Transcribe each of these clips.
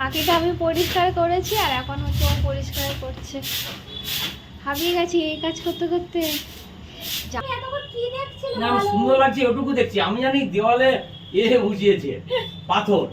বাকিটা আমি পরিষ্কার করেছি আর এখন হচ্ছে ও পরিষ্কার করছে। হাবিয়ে গেছি এই কাজ করতে করতে। না সুন্দর লাগছে ওটুকু দেখছি। আমি জানি দেওয়ালে এ বুঝিয়েছে পাথর।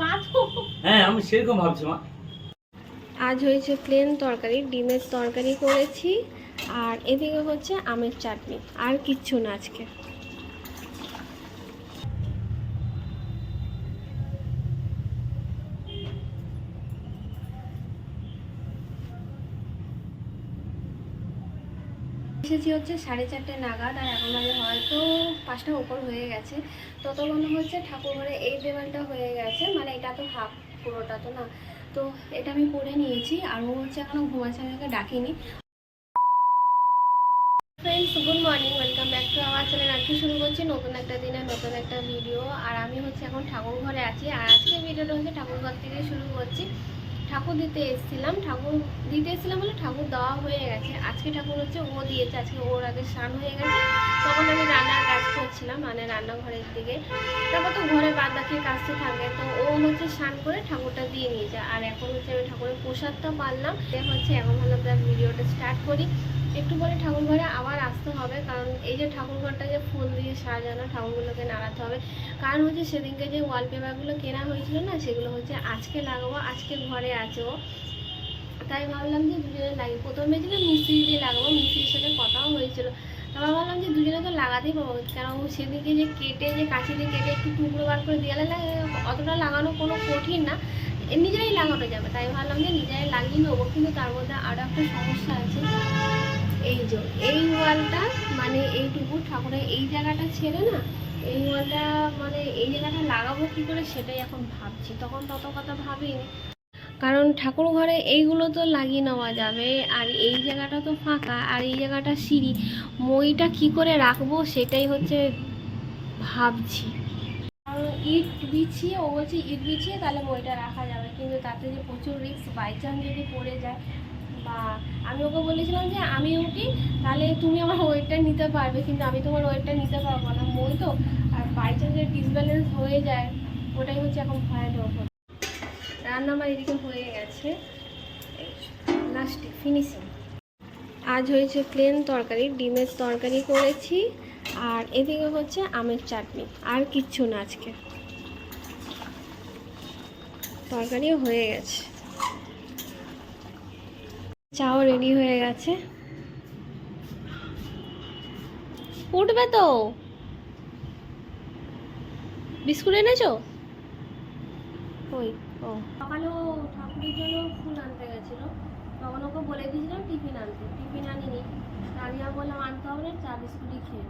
পাথর? হ্যাঁ আমি সেরকম ভাবছি মা। আজ হয়েছে প্লেন তরকারি ডিমের তরকারি করেছি। আর এদিকে হচ্ছে আমের চাটনি আর কিচ্ছু না আজকে। এসেছি হচ্ছে সাড়ে চারটে নাগাদ আর এখন বাজে হয়তো পাঁচটা উপর হয়ে গেছে। ততক্ষণ হচ্ছে ঠাকুর ঘরে এই দেওয়ালটা হয়ে গেছে মানে এটা তো হাফ পুরোটা তো না। তো এটা আমি করে নিয়েছি আর ও হচ্ছে এখনও ঘুমাচ্ছে, আমি ওকে ডাকিনি। Friends good morning welcome back to আমার চ্যানেল আজকে শুরু করছি নতুন একটা দিনে নতুন একটা ভিডিও আর আমি হচ্ছে এখন ঠাকুর ঘরে আছি। আর আজকে ভিডিওটা হচ্ছে ঠাকুর ঘর থেকে শুরু করছি। ঠাকুর দিতে এসেছিলাম, ঠাকুর দিতে এসেছিলাম বলে ঠাকুর দেওয়া হয়ে গেছে। আজকে ঠাকুর হচ্ছে ও দিয়েছে, আজকে ওর আগে স্নান হয়ে গেছে। তখন আমি রান্নার কাজ করছিলাম মানে রান্নাঘরের দিকে। তারপর তো ঘরে বাদ বাকি কাজ তো থাকে, তো ও হচ্ছে স্নান করে ঠাকুরটা দিয়ে নিয়েছে। আর এখন হচ্ছে আমি ঠাকুরের প্রসাদটা পারলাম। হচ্ছে এখন হলো যে ভিডিওটা স্টার্ট করি। একটু পরে ঠাকুর ঘরে আবার আসতে হবে, কারণ এই যে ঠাকুর ঘরটা যে ফুল দিয়ে সাজানো, ঠাকুরগুলোকে নাড়াতে হবে। কারণ হচ্ছে সেদিনকে যে ওয়ালপেপারগুলো কেনা হয়েছিল না, সেগুলো হচ্ছে আজকে লাগাবো, আজকে ঘরে আছে। ও তাই ভাবলাম যে দুজনে লাগি প্রথমে ছিল মিস্ত্রি দিয়ে লাগাবো, মিস্ত্রির সাথে কথাও হয়েছিল। তারপর ভাবলাম যে দুজনে তো লাগাতেই পাবো ও সেদিকে যে কেটে, যে কাঁচি দিয়ে কেটে একটু টুকরো বার করে দেওয়ালে লাগে অতটা লাগানো কোনো কঠিন না নিজেরাই লাগানো যাবে। তাই ভাবলাম যে নিজেরাই লাগিয়ে নেব, কিন্তু তার মধ্যে আরও একটা সমস্যা আছে। এই যে, এই ওয়ালটা মানে এইটুকু ঠাকুরের এই জায়গাটা ছেড়ে না, এই ওয়ালটা মানে এই জায়গাটা লাগাবো কী করে সেটাই এখন ভাবছি। তখন তত কথা ভাবিনি। কারণ ঠাকুর ঘরে এইগুলো তো লাগিয়ে নেওয়া যাবে, আর এই জায়গাটা তো ফাঁকা, আর এই জায়গাটা সিঁড়ি, মইটা কি করে রাখব সেটাই হচ্ছে ভাবছি। ইট বিছিয়ে, ও বলছে ইট বিছিয়ে তাহলে মইটা রাখা যাবে, কিন্তু তাতে যে প্রচুর রিস্ক বাই চান্স যদি পড়ে যায় বা আমি ওকে বলেছিলাম যে আমি উঠি, তাহলে তুমি আমার ওয়েটটা নিতে পারবে, কিন্তু আমি তোমার ওয়েটটা নিতে পারব না। মই তো আর বাই যদি ডিসব্যালেন্স হয়ে যায়, ওটাই হচ্ছে এখন ভয়ানক রান্না আমার এদিকে হয়ে গেছে। লাস্টে ফিনিশিং আজ হয়েছে প্লেন তরকারি, ডিমের তরকারি করেছি, আর এদিকে হচ্ছে আমের চাটনি, আর কিচ্ছু না আজকে। তরকারিও হয়ে গেছে। চাও রেডি হয়ে গেছে। উঠবে তো। বিস্কুট এনেছো? ওই ও। সকালেও ঠাকুরের জন্য ফুল আনতে গেছিল। তখন ওকে বলে দিয়েছিলাম টিফিন আনতে। টিফিন আনিনি। তানিয়া বললাম আনতে হবে না চা বিস্কুটই খেয়ে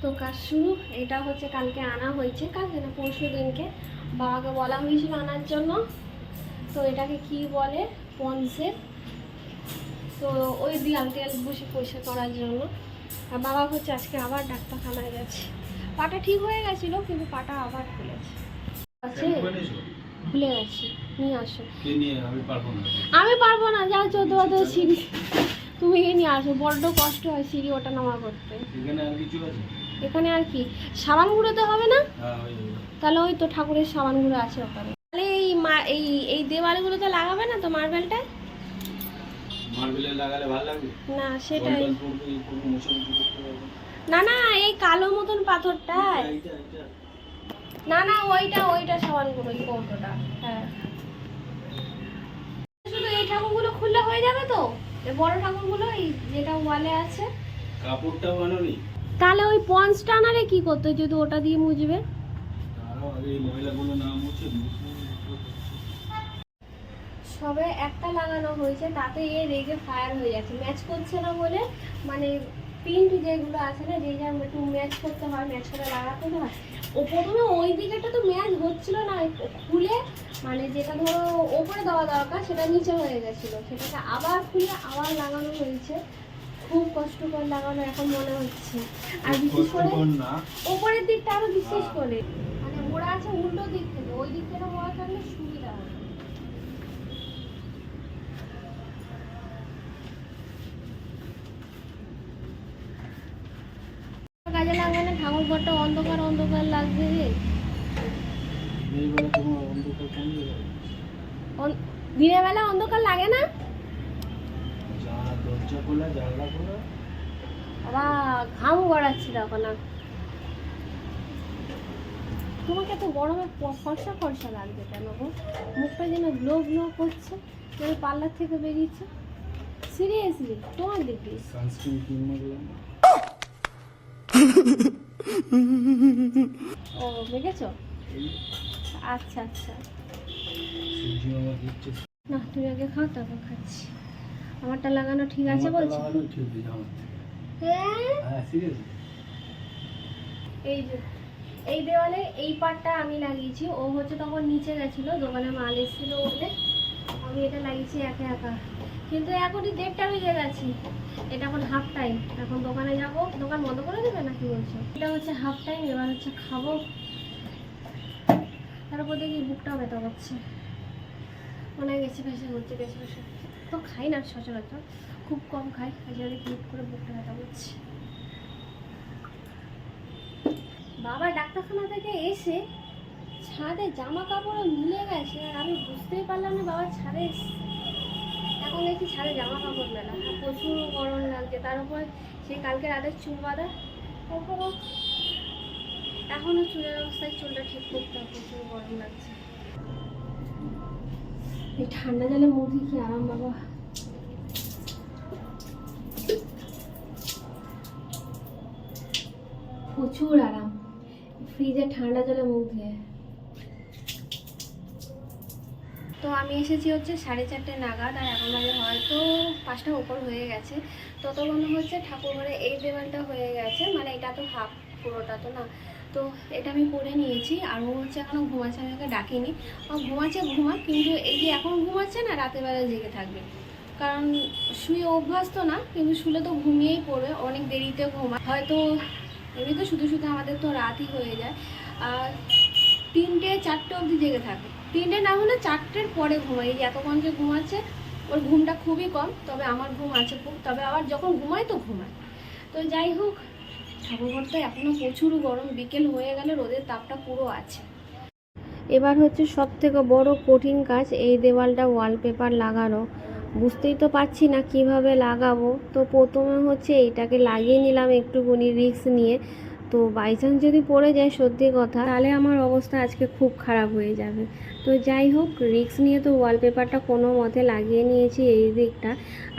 তো কাজ শুরু। এটা হচ্ছে কালকে আনা হয়েছে কালকে না পরশু দিনকে বাবাকে বলা হয়েছিল আনার জন্য। তো এটাকে কি বলে? পন্সের তো ওই দিলাম তেল বসে পরিষ্কার করার জন্য। আর বাবা হচ্ছে আজকে আবার ডাক্তারখানায় গেছে। পাটা ঠিক হয়ে গেছিল কিন্তু পাটা আবার খুলেছে। আছে ভুলে গেছি। নিয়ে আসো। আমি পারব না। যাও চোদ্দ বছর সিঁড়ি। তুমি গিয়ে নিয়ে আসো। বড্ড কষ্ট হয় সিঁড়ি ওটা নামা করতে। এখানে আর কি? সাবান গুঁড়োতে হবে না? হ্যাঁ তাহলে ওই তো ঠাকুরের সাবান গুঁড়ো আছে ওখানে। এই মা এই এই দেওয়ালগুলোতে লাগাবে না তো মার্বেলটায়? মার্বেলে লাগালে ভালো লাগবে? না সেটাই। না না এই কালো মতন এইটা না না ওইটা ওইটা গুঁড়ো এই কৌটোটা হ্যাঁ। শুধু এই ঠাকুরগুলো খুললে হয়ে যাবে তো? বড় ঠাকুরগুলো এই যেটা ওয়ালে আছে। কাপড়টা বানানি তাহলে ওই পঞ্চটা আনারে কি করতে যদি ওটা দিয়ে মুছবে? আরও আগে এই ময়লাগুলো না মুছে সবে একটা লাগানো হয়েছে তাতে এ রেগে ফায়ার হয়ে যাচ্ছে। ম্যাচ করছে না বলে মানে প্রিন্ট যেগুলো আছে না যে যা একটু ম্যাচ করতে হয় ম্যাচ করে লাগাতে হয় ও প্রথমে ওই দিকেটা তো ম্যাচ হচ্ছিল না খুলে মানে যেটা ধরো ওপরে দেওয়া দরকার সেটা নিচে হয়ে গেছিল। সেটাকে আবার খুলে আবার লাগানো হয়েছে। খুব কষ্টকর লাগানো এখন মনে হচ্ছে। আর বিশেষ করে ওপরের দিকটা আরও বিশেষ করে। মানে ওরা আছে উল্টো দিক থেকে ওই দিক থেকে ওরা থাকলে সুবিধা হবে কাজে লাগবে না ঠাকুর ঘরটা অন্ধকার অন্ধকার লাগবে রে। দিনের বেলা অন্ধকার লাগে না? বাবা ঘাম গড়াচ্ছি তখন তোমাকে এত গরমে ফর্সা ফর্সা লাগছে কেন গো? মুখটা যেন গ্লো গ্লো করছে যেন পার্লার থেকে বেরিয়েছে। সিরিয়াসলি তোমার দেখি। সানস্ক্রিন মারলাম ও দেখেছ? আচ্ছা আচ্ছা। না তুমি আগে খাও তারপর খাচ্ছি। আমারটা লাগানো ঠিক আছে বলছি। হ্যাঁ? হ্যাঁ এই যে এই দেওয়ালে এই পার্টটা আমি লাগিয়েছি। ও হচ্ছে তখন নিচে গেছিল দোকানে মাল এসেছিল বলে। আমি এটা লাগিয়েছি একা একা। কিন্তু এখনই দেড়টা বেজে গেছে। এটা এখন হাফ টাইম এখন দোকানে যাব। দোকান বন্ধ করে দেবে নাকি বলছো? এটা হচ্ছে হাফ টাইম এবার হচ্ছে খাব। তারপর দেখি বুকটাও ব্যথা করছে। মনে গেছে ফেসে হচ্ছে গেছে ফেসে। তো খাই না সচরাচর। খুব কম খাই আজকে হিট করে বুকটা ব্যথা করছে। বাবা ডাক্তারখানা থেকে এসে ছাদে জামা কাপড় মিলে গেছে, আর আমি বুঝতেই পারলাম না বাবা ছাদে এসছে। এখন দেখছি ছাদে জামা কাপড় মেলা? প্রচুর গরম লাগছে। তার উপর সেই কালকে রাতের চুল বাঁধা? এখনও চুলের অবস্থায় চুলটা ঠিক করতে প্রচুর গরম লাগছে। এই ঠান্ডা জলে মুড়ি কি আরাম বাবা প্রচুর আরাম। ফ্রিজে ঠান্ডা জলে মুখ তো আমি এসেছি হচ্ছে সাড়ে চারটে নাগাদ, আর এখন বাজে হয়তো পাঁচটা উপর হয়ে গেছে। ততক্ষণ হচ্ছে ঠাকুর ঘরে এই দেওয়ালটা হয়ে গেছে মানে এটা তো হাফ পুরোটা তো না। তো এটা আমি পরে নিয়েছি, আর ও হচ্ছে এখনও ঘুমাচ্ছে, আমি ওকে ডাকিনি। ও ঘুমাচ্ছে ঘুমা কিন্তু এই যে এখন ঘুমাচ্ছে না, রাতের বেলা জেগে থাকবে। কারণ শুয়ে অভ্যাস তো না, কিন্তু শুলে তো ঘুমিয়েই পড়বে, অনেক দেরিতে ঘুমায়। হয়তো এমনি তো শুধু শুধু আমাদের তো রাতই হয়ে যায়। আর তিনটে, চারটে অবধি জেগে থাকে তিনটে না হলে চারটের পরে ঘুমাই। এতক্ষণ যে ঘুমাচ্ছে, ওর ঘুমটা খুবই কম, তবে আমার ঘুম আছে খুব। তবে আবার যখন ঘুমায় তো ঘুমায় তো যাই হোক ঠাকুরঘর তো এখনও প্রচুর গরম, বিকেল হয়ে গেলে রোদের তাপটা পুরো আছে। এবার হচ্ছে সব থেকে বড় কঠিন কাজ, এই দেওয়ালটা ওয়ালপেপার লাগানো। বুঝতেই তো পারছি না কীভাবে লাগাবো। তো প্রথমে হচ্ছে এইটাকে লাগিয়ে নিলাম একটুখানি রিস্ক নিয়ে। তো বাই চান্স যদি পড়ে যায় সত্যি কথা, তাহলে আমার অবস্থা আজকে খুব খারাপ হয়ে যাবে। তো যাই হোক রিস্ক নিয়ে তো ওয়ালপেপারটা কোনো মতে লাগিয়ে নিয়েছি এই দিকটা।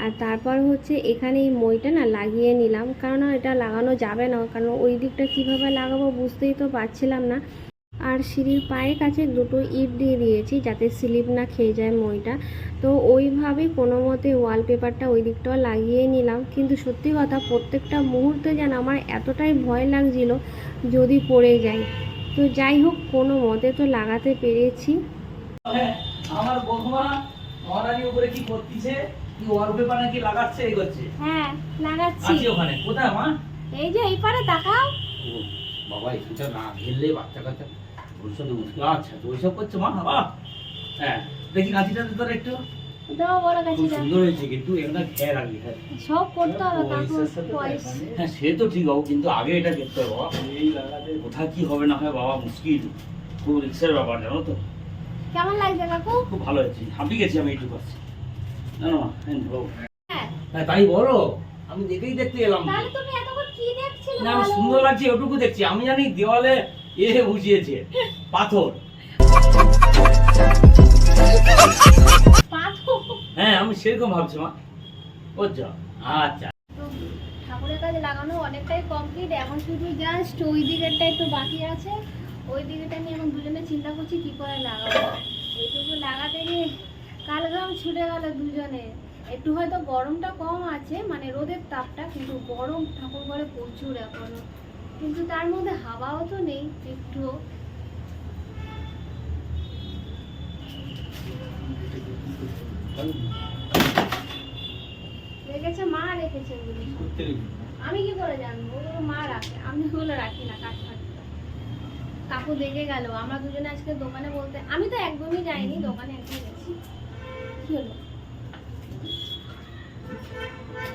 আর তারপর হচ্ছে এখানে এই মইটা না লাগিয়ে নিলাম। কারণ এটা লাগানো যাবে না, কারণ ওই দিকটা কীভাবে লাগাবো বুঝতেই তো পারছিলাম না। আর সিঁড়ির পায়ের কাছে দুটো ইট দিয়ে দিয়েছি যাতে স্লিপ না খেয়ে যায় মইটা। তো ওইভাবেই কোনো মতে ওয়ালপেপারটা ওই দিকটাও লাগিয়ে নিলাম। কিন্তু সত্যি কথা, প্রত্যেকটা মুহূর্তে যেন আমার এতটাই ভয় লাগছিল যদি পড়ে যাই তো যাই হোক কোনো মতে তো লাগাতে পেরেছি। হ্যাঁ, আমার বৌমা মহারানী উপরে কি করতেছে? কি ওয়ালপেপার নাকি লাগাচ্ছে এই করছে? হ্যাঁ লাগাচ্ছি। ওখানে। কোথায় মা? এই যে এই পারে তাকাও ও বাবা এটা না ঘেললে বাচ্চা কাচ্চা ভবিষ্যতে মুশকিল আচ্ছা তো ওইসব করছে মা বাবা হ্যাঁ দেখি কাঁচিটা তো তোর একটু। দাও বড় সুন্দর হয়েছে কিন্তু এটা খেয়ে রাখবি হ্যাঁ। সব করতে হবে কাকু পয়সা হ্যাঁ সে তো ঠিক হবে কিন্তু আগে এটা দেখতে হবে বাবা। এই লাগাতে কোথায় কি হবে না হয় বাবা মুশকিল। খুব রিক্সের ব্যাপার জানো তো। কেমন লাগছে কাকু? খুব ভালো হয়েছে। হাঁপি গেছি আমি একটু পাচ্ছি না না হ্যাঁ হ্যাঁ হ্যাঁ। তাই বলো। আমি দেখেই দেখতে এলাম। তাহলে তুমি এতক্ষণ কি দেখছিলে না সুন্দর লাগছে ওটুকু দেখছি। আমি জানি দেওয়ালে এ বসিয়েছে পাথর। হ্যাঁ আমি সেরকম ভাবছি, মা। বুঝছ আচ্ছা। ঠাকুরের কাছে লাগানো অনেকটাই কমপ্লিট এখন শুধু জাস্ট ওই দিকেরটা একটু বাকি আছে। ওই দিকেটা নিয়ে এখন দুজনে চিন্তা করছি করে লাগাবো। এইটুকু লাগাতে গিয়ে কাল ঘাম ছুটে গেল দুজনে। একটু হয়তো গরমটা কম আছে মানে রোদের তাপটা, কিন্তু গরম ঠাকুর ঘরে প্রচুর এখনও। কিন্তু তার মধ্যে হাওয়াও তো নেই, একটুও। রেখেছে মা রেখেছে আমি কি করে জানব? মা রাখে। আমি ওগুলো রাখি না কাঠ ফাট কাকু দেখে গেল। আমরা দুজনে আজকে দোকানে বলতে আমি তো একদমই যাইনি দোকানে একদম গেছি। কি হলো?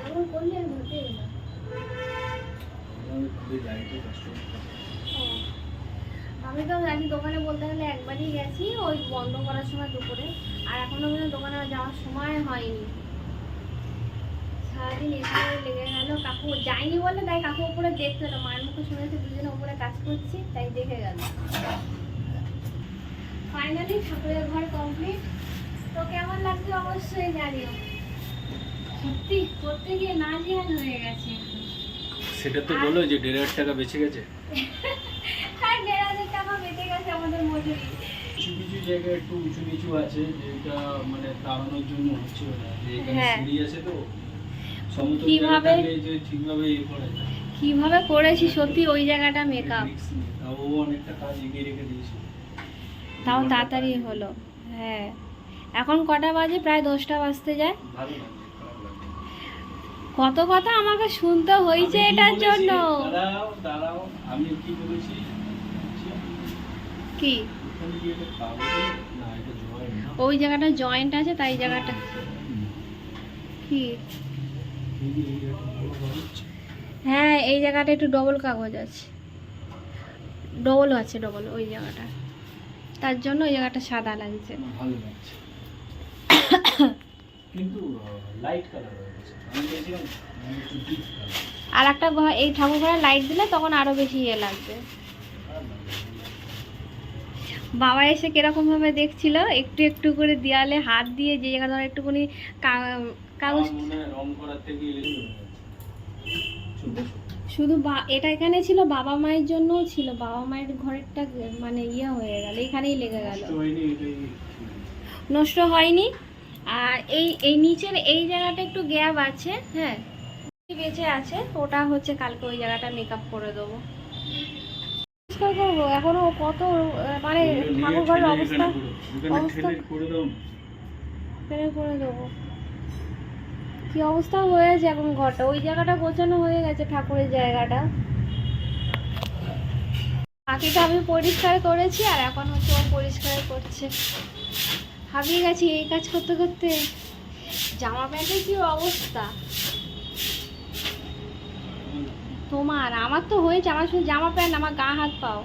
এমন করলে ধরতে গেলাম আমি তো জানি দোকানে বলতে গেলে একবারই গেছি, ওই বন্ধ করার সময় দুপুরে। আর এখনও পর্যন্ত দোকানে যাওয়ার সময় হয়নি। সারাদিন এখানে লেগে গেল কাকু। যাইনি বলে তাই কাকু উপরে দেখতে হলো। মায়ের মুখে শুনেছে দুজনে উপরে কাজ করছি, তাই দেখে গেল। ফাইনালি ঠাকুরের ঘর কমপ্লিট তো কেমন লাগছে অবশ্যই জানিও। সত্যি, করতে গিয়ে না জিয়ান হয়ে গেছে। সেটা তো বলো যে দেড় হাজার টাকা বেঁচে গেছে? হ্যাঁ দেড় হাজার টাকা বেঁচে গেছে আমাদের মজুরি। কিছু কিছু জায়গায় একটু উঁচু নিচু আছে যেটা মানে তাড়ানোর জন্য হচ্ছে না যে এখানে হ্যাঁ। সিঁড়ি আছে তো সমতল কীভাবে? যে ঠিকভাবে করা যায়। কীভাবে করেছি? সত্যি ওই জায়গাটা মেকআপ তাও অনেকটা কাজ এগিয়ে রেখে দিয়েছে। তাও তাড়াতাড়ি হলো হ্যাঁ। এখন কটা বাজে? প্রায় দশটা বাজতে যায় ভালো লাগছে খারাপ লাগছে না। কত কথা আমাকে শুনতে হয়েছে এটার জন্য। আমি কি বলেছি? আচ্ছা, কি? ওই জায়গাটা জয়েন্ট আছে তাই জায়গাটা। কি। হ্যাঁ এই জায়গাটা একটু ডবল কাগজ আছে। ডবল আছে ডবল ওই জায়গাটা। তার জন্য ওই জায়গাটা সাদা লাগছে। ভালো লাগছে। কিন্তু লাইট কালার আমি বলছিলাম একটু ডিপ কালার আর একটা এই ঠাকুর ঘরে লাইট দিলে তখন আরও বেশি ইয়ে লাগবে। বাবা এসে কীরকম ভাবে দেখছিল একটু একটু করে দেয়ালে হাত দিয়ে যে জায়গা ধর একটুখানি কাগজ। শুধু বা- এটা এখানে ছিল বাবা মায়ের জন্যও ছিল। বাবা মায়ের ঘরেরটা মানে ইয়ে হয়ে গেল এখানেই লেগে গেল। নষ্ট হয়নি আর এই এই নিচের এই জায়গাটা একটু গ্যাপ আছে হ্যাঁ। বেঁচে আছে ওটা হচ্ছে কালকে ওই জায়গাটা মেকআপ করে দেবো। পরিষ্কার করব এখনও কত মানে ঠাকুর ঘরের অবস্থা করে দেবো। কি অবস্থা হয়েছে এখন ঘরটা? ওই জায়গাটা গোছানো হয়ে গেছে ঠাকুরের জায়গাটা। বাকিটা আমি পরিষ্কার করেছি আর এখন হচ্ছে ও পরিষ্কার করছে। হাবিয়ে গেছি এই কাজ করতে করতে। জামা প্যান্টের কি অবস্থা? তোমার, আমার তো হয়েছে, আমার শুধু জামা প্যান্ট, আমার গা হাত পাও।